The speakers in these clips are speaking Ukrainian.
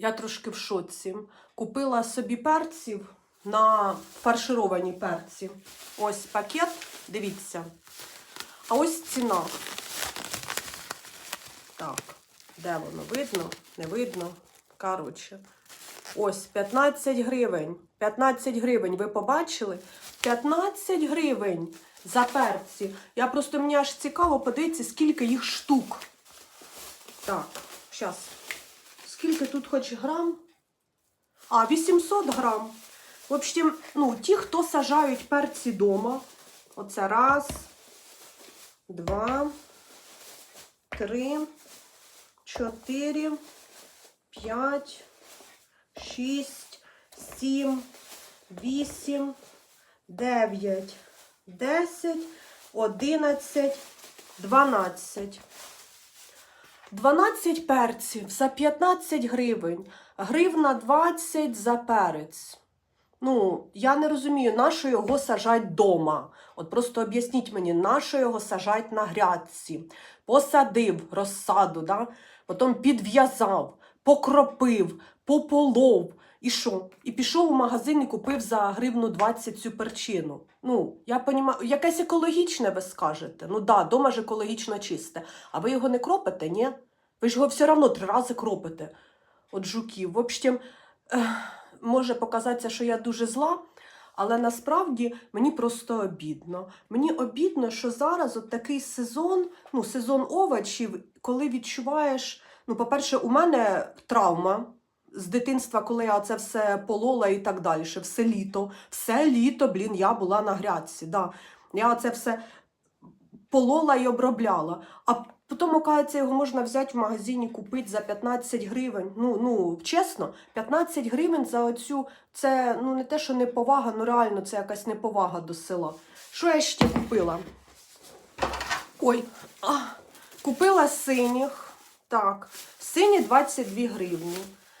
Я трошки в шоці. Купила собі перців на фаршировані перці. Ось пакет, дивіться. А ось ціна. Так, де воно? Видно? Не видно. Коротше. Ось 15 гривень. 15 гривень. Ви побачили? 15 гривень за перці. Я просто мені аж цікаво подивитися, скільки їх штук. Так, зараз. Скільки тут хоч грам? А, 800 грам. В общем, ну, ті, хто сажають перці дома. Оце раз, два, три, чотири, п'ять, шість, сім, вісім, дев'ять, десять, одинадцять, дванадцять. 12 перців за 15 гривень, гривна 20 за перець. Ну, я не розумію, на що його сажать вдома. От просто об'ясніть мені, на що його сажать на грядці. Посадив розсаду, да? потім підв'язав, покропив, пополов. І що? І пішов у магазин і купив за гривну 20 цю перчину. Ну, я розумію, якесь екологічне ви скажете. Ну да, дома ж екологічно чисте. А ви його не кропите, ні? Ви ж його все одно три рази кропите. От жуків. В общем, може показатися, що я дуже зла, але насправді мені просто обідно. Мені обідно, що зараз от такий сезон, ну, сезон овочів, коли відчуваєш, ну, по-перше, у мене травма. З дитинства, коли я це все полола і так далі, все літо, все літо, блін, я була на грядці. Да. Я це все полола і обробляла. А потім, оказується, його можна взяти в магазині, купити за 15 гривень. Ну, ну, чесно, 15 гривень за оцю, це ну, не те, що неповага, ну реально це якась неповага до села. Що я ще купила? Ой, а, купила синіх. Так, сині 22 гривні.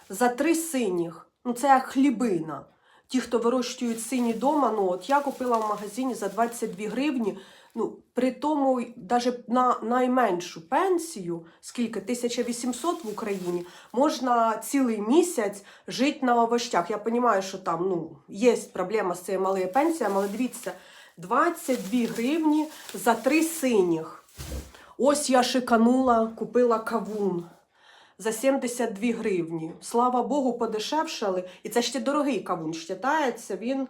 За три синіх. Ну, це хлібина. Ті, хто вирощують сині дома, ну от я купила в магазині за 22 гривні. Ну, при тому, навіть на найменшу пенсію, скільки 1800 в Україні, можна цілий місяць жити на овощах. Я розумію, що там ну, є проблема з цією малою пенсією, але дивіться, 22 гривні за три синіх. Ось я шиканула, купила кавун за 72 гривні. Слава Богу, подешевшали. І це ще дорогий кавун вважається. Він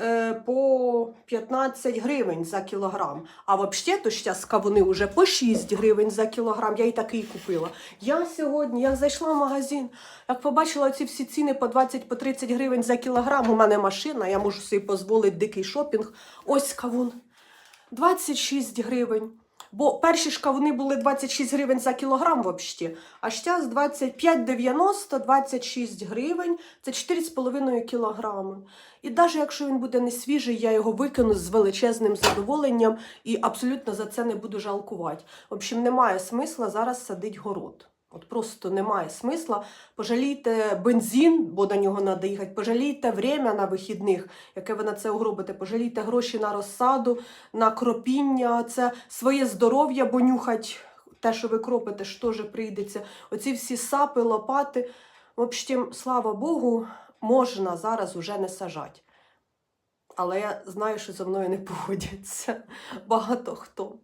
е, по 15 гривень за кілограм. А взагалі, то зараз кавуни вже по 6 гривень за кілограм. Я і такий купила. Я сьогодні, як зайшла в магазин, як побачила ці всі ціни по 20-30 гривень за кілограм, у мене машина, я можу собі дозволити дикий шопінг. Ось кавун. 26 гривень. Бо перші ж кавуни були 26 гривень за кілограм взагалі, а зараз 25,90, 26 гривень, це 4,5 кілограми. І навіть якщо він буде не свіжий, я його викину з величезним задоволенням і абсолютно за це не буду жалкувати. В общем, немає смисла зараз садити город. От просто немає смисла. Пожалійте бензин, бо на нього треба їхати, пожалійте время на вихідних, яке ви на це угробите, пожалійте гроші на розсаду, на кропіння, це своє здоров'я, бо нюхать те, що ви кропите, ж теж прийдеться. Оці всі сапи, лопати. В общем, слава Богу, можна зараз уже не сажати. Але я знаю, що зі мною не погодяться багато хто.